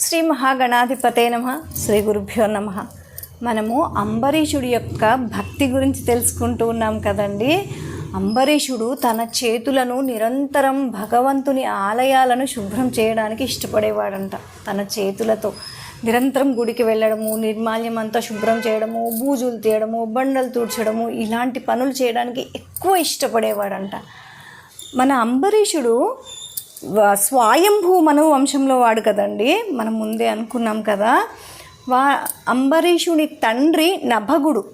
శ్రీ మహాగణాధిపతే నమ శ్రీ గురుభ్యో నమ. మనము అంబరీషుడి యొక్క భక్తి గురించి తెలుసుకుంటూ ఉన్నాం కదండి. అంబరీషుడు తన చేతులను నిరంతరం భగవంతుని ఆలయాలను శుభ్రం చేయడానికి ఇష్టపడేవాడంట. తన చేతులతో నిరంతరం గుడికి వెళ్ళడము నిర్మాల్యం అంతా శుభ్రం చేయడము బూజులు తీయడము బండలు తుడ్చడము ఇలాంటి పనులు చేయడానికి ఎక్కువ ఇష్టపడేవాడంట. మన అంబరీషుడు స్వయంభూ మను వంశంలో వాడు కదండి. మనం ముందే అనుకున్నాం కదా. వా అంబరీషుని తండ్రి నభగుడు.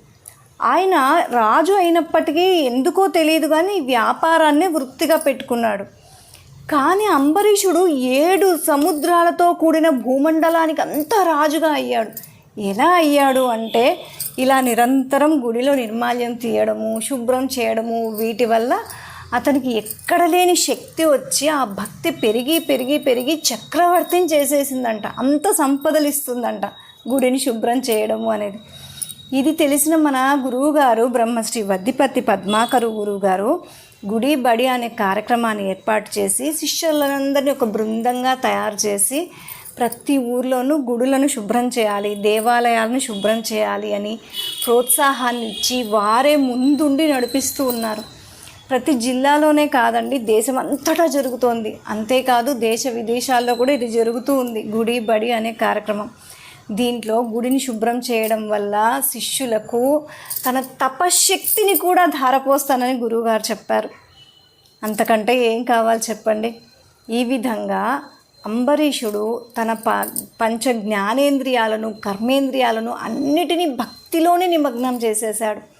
ఆయన రాజు అయినప్పటికీ ఎందుకో తెలియదు కానీ వ్యాపారాన్ని వృత్తిగా పెట్టుకున్నాడు. కానీ అంబరీషుడు ఏడు సముద్రాలతో కూడిన భూమండలానికి అంతా రాజుగా అయ్యాడు. ఎలా అయ్యాడు అంటే ఇలా నిరంతరం గుడిలో నిర్మాల్యం తీయడము శుభ్రం చేయడము వీటి వల్ల అతనికి ఎక్కడ లేని శక్తి వచ్చి ఆ భక్తి పెరిగి పెరిగి పెరిగి చక్రవర్తిని చేసేసిందంట. అంత సంపదలు ఇస్తుందంట గుడిని శుభ్రం చేయడము అనేది. ఇది తెలిసిన మన గురువుగారు బ్రహ్మశ్రీ వద్దిపత్తి పద్మాకరు గురువుగారు గుడి బడి అనే కార్యక్రమాన్ని ఏర్పాటు చేసి శిష్యులందరినీ ఒక బృందంగా తయారు చేసి ప్రతి ఊర్లోనూ గుడులను శుభ్రం చేయాలి దేవాలయాలను శుభ్రం చేయాలి అని ప్రోత్సాహాన్ని ఇచ్చి వారే ముందుండి నడిపిస్తూ ఉన్నారు. ప్రతి జిల్లాలోనే కాదండి దేశం అంతటా జరుగుతోంది. అంతేకాదు దేశ విదేశాల్లో కూడా ఇది జరుగుతూ ఉంది గుడి బడి అనే కార్యక్రమం. దీంట్లో గుడిని శుభ్రం చేయడం వల్ల శిష్యులకు తన తపశక్తిని కూడా ధారపోస్తానని గురువుగారు చెప్పారు. అంతకంటే ఏం కావాలి చెప్పండి? ఈ విధంగా అంబరీషుడు తన ప పంచ జ్ఞానేంద్రియాలను కర్మేంద్రియాలను అన్నిటినీ భక్తిలోనే నిమగ్నం చేసేశాడు.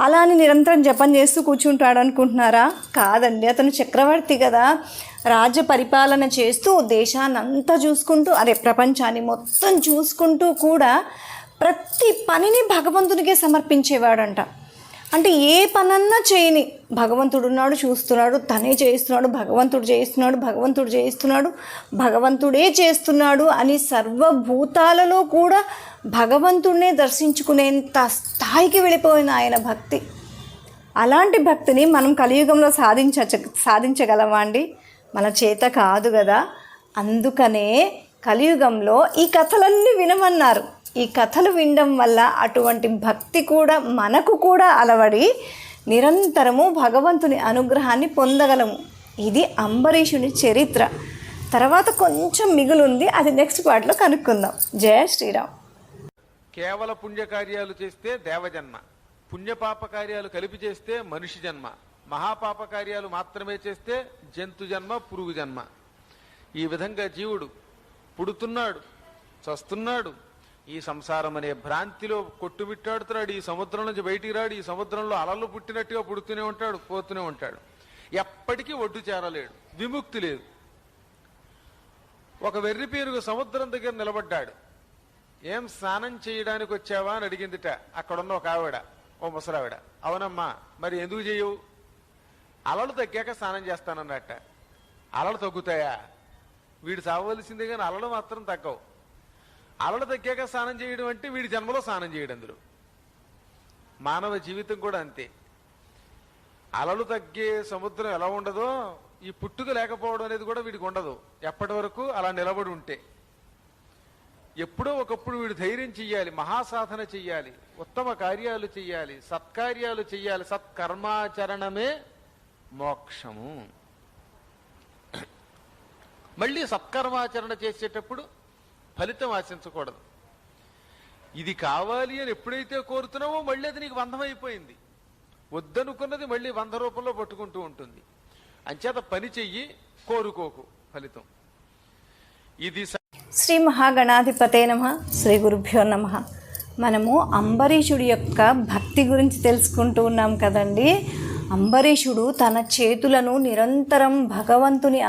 అలా అని నిరంతరం జపం చేస్తూ కూర్చుంటాడు అనుకుంటున్నారా? కాదండి అతను చక్రవర్తి కదా. రాజ్య పరిపాలన చేస్తూ దేశాన్ని అంతా చూసుకుంటూ అదే ప్రపంచాన్ని మొత్తం చూసుకుంటూ కూడా ప్రతి పనిని భగవంతునికే సమర్పించేవాడంట. అంటే ఏ పనన్నా చేయని. భగవంతుడు ఉన్నాడు చూస్తున్నాడు తనే చేయిస్తున్నాడు భగవంతుడు చేయిస్తున్నాడు భగవంతుడు చేయిస్తున్నాడు భగవంతుడే చేస్తున్నాడు అని సర్వభూతాలలో కూడా భగవంతుడినే దర్శించుకునేంత స్థాయికి వెళ్ళిపోయిన ఆయన భక్తి. అలాంటి భక్తిని మనం కలియుగంలో సాధించ సాధించగలమా అండి? మన చేత కాదు కదా. అందుకనే కలియుగంలో ఈ కథలన్నీ వినమన్నారు. ఈ కథలు వినడం వల్ల అటువంటి భక్తి కూడా మనకు కూడా అలవడి నిరంతరము భగవంతుని అనుగ్రహాన్ని పొందగలము. ఇది అంబరీషుని చరిత్ర. తర్వాత కొంచెం మిగులుంది అది నెక్స్ట్ పార్ట్లో కనుక్కుందాం. జయ శ్రీరామ్. కేవల పుణ్యకార్యాలు చేస్తే దేవజన్మ పుణ్యపాప కార్యాలు కలిపి చేస్తే మనిషి జన్మ మహాపాప కార్యాలు మాత్రమే చేస్తే జంతు జన్మ పురుగు జన్మ. ఈ విధంగా జీవుడు పుడుతున్నాడు చస్తున్నాడు ఈ సంసారం అనే భ్రాంతిలో కొట్టుమిట్టాడుతున్నాడు. ఈ సముద్రం నుంచి బయటికి రాడు. ఈ సముద్రంలో అలలు పుట్టినట్టుగా పుడుతూనే ఉంటాడు పోతూనే ఉంటాడు. ఎప్పటికీ ఒడ్డు చేరలేడు విముక్తి లేదు. ఒక వెర్రి పేరుకు సముద్రం దగ్గర నిలబడ్డాడు. ఏం స్నానం చేయడానికి వచ్చావా? అని అడిగిందిట. అక్కడున్న ఒక ఆవిడ ఓ ముసరావిడ అవునమ్మా మరి ఎందుకు చేయవు? అలలు తగ్గాక స్నానం చేస్తానన్నట్ట అలలు తగ్గుతాయా? వీడు చావవలసిందే కానీ అలలు మాత్రం తగ్గవు. అలలు తగ్గాక స్నానం చేయడం అంటే వీడి జన్మలో స్నానం చేయడం అందులో. మానవ జీవితం కూడా అంతే. అలలు తగ్గే సముద్రం ఎలా ఉండదో ఈ పుట్టుక లేకపోవడం అనేది కూడా వీడికి ఉండదు. ఎప్పటి వరకు అలా నిలబడి ఉంటే. ఎప్పుడో ఒకప్పుడు వీడు ధైర్యం చెయ్యాలి మహాసాధన చెయ్యాలి ఉత్తమ కార్యాలు చెయ్యాలి సత్కార్యాలు చెయ్యాలి. సత్కర్మాచరణమే మోక్షము. మళ్ళీ సత్కర్మాచరణ చేసేటప్పుడు ఫలితం ఆశించకూడదు. ఇది కావాలి అని ఎప్పుడైతే కోరుతున్నావో మళ్ళీ అది నీకు బంధమైపోయింది వద్దనుకున్నది మళ్ళీ వంద రూపంలో పట్టుకుంటూ ఉంటుంది. అంచేత పని చెయ్యి కోరుకోకు ఫలితం. ఇది స- శ్రీ మహాగణాధిపతే నమ శ్రీ గురుభ్యో నమ. మనము అంబరీషుడి యొక్క భక్తి గురించి తెలుసుకుంటూ ఉన్నాం కదండి. అంబరీషుడు తన చేతులను నిరంతరం భగవంతుని